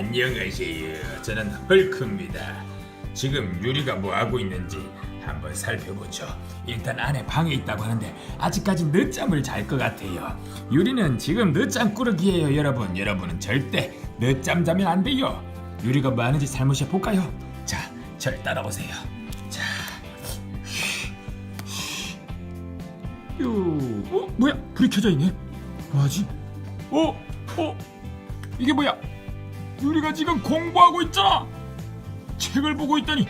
안녕하세요. 저는 헐크입니다. 지금 유리가 뭐 하고 있는지 한번 살펴보죠. 일단 안에 방에 있다고 하는데 아직까지 늦잠을 잘 것 같아요. 유리는 지금 늦잠 꾸러기예요, 여러분. 여러분은 절대 늦잠 자면 안 돼요. 유리가 뭐 하는지 살모셔 볼까요? 자, 절 따라오세요. 자, 요, 어 뭐야? 불이 켜져 있네. 뭐지? 어, 어, 이게 뭐야? 유리가 지금 공부하고 있잖아. 책을 보고 있다니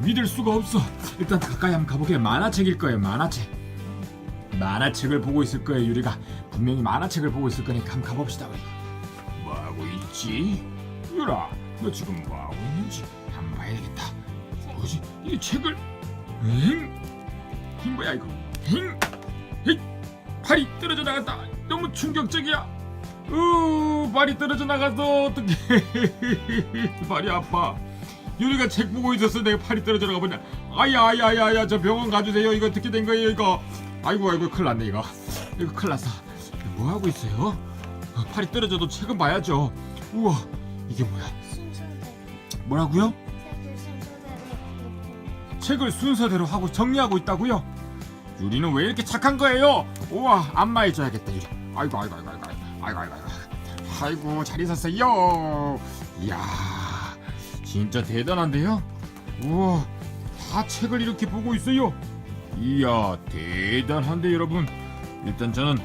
믿을 수가 없어. 일단 가까이 한번 가보게. 만화책일 거예요. 만화책. 만화책을 보고 있을 거예요. 유리가 분명히 만화책을 보고 있을 거니까 한번 가봅시다. 우리. 뭐 하고 있지? 유라, 너 지금 뭐 하고 있는지 한번 봐야겠다. 뭐지? 이 책을? 응? 이 뭐야 이거? 응? 히! 팔이 떨어져 나갔다. 너무 충격적이야. 으, 발이 떨어져 나가서 어떡해. 발이 아파. 유리가 책 보고 있었어. 내가 팔이 떨어져 나가 보냐. 아야, 아야, 아야, 아야, 저 병원 가주세요. 이거 어떻게 된 거예요, 이거? 아이고, 아이고, 큰일 났네, 이거. 이거 큰일 났어. 뭐 하고 있어요? 어, 팔이 떨어져도 책은 봐야죠. 우와, 이게 뭐야? 뭐라고요? 책을 순서대로 하고 정리하고 있다고요? 유리는 왜 이렇게 착한 거예요? 우와 안마해줘야겠다 유리. 아이고 아이고 아이고 아이고 아이고 아이고 아이고 잘 있었어요. 이야 진짜 대단한데요? 우와 다 책을 이렇게 보고 있어요. 이야 대단한데 여러분. 일단 저는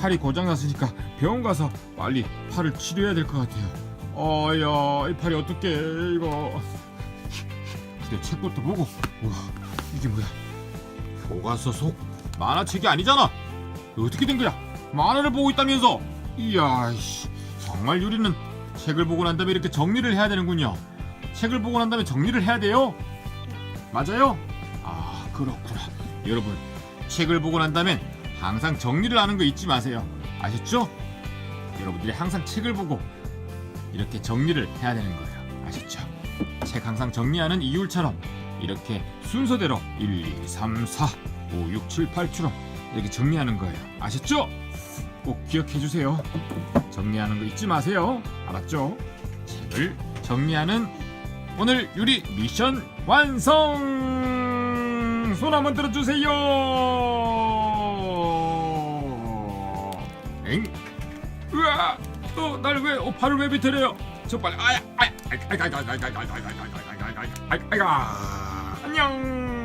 팔이 고장 났으니까 병원 가서 빨리 팔을 치료해야 될 것 같아요. 어야 이 팔이 어떻게 이거. 근데 책부터 보고 우와 이게 뭐야 교과서 속 만화책이 아니잖아 어떻게 된 거야 만화를 보고 있다면서 이야 씨 정말 유리는 책을 보고 난 다음에 이렇게 정리를 해야 되는군요. 책을 보고 난 다음에 정리를 해야 돼요? 맞아요? 아 그렇구나. 여러분 책을 보고 난 다음엔 항상 정리를 하는 거 잊지 마세요. 아셨죠? 여러분들이 항상 책을 보고 이렇게 정리를 해야 되는 거예요. 아셨죠? 책 항상 정리하는 이율처럼 이렇게 순서대로 1, 2, 3, 4, 5, 6, 7, 8처럼 이렇게 정리하는 거예요. 아셨죠? 꼭 기억해 주세요. 정리하는 거 잊지 마세요. 알았죠? 책을 정리하는 오늘 유리 미션 완성! 손 한번 들어주세요! 엥? 으아! 또 날 왜, 어, 발을 왜 비틀어요? 저 빨리, 아야, 아야, 아야, 아야, 아야, 아야, 아야, 아야, 아야, 아야, 아야, 아야, 아야, 아야, 아야, 아야, 안녕.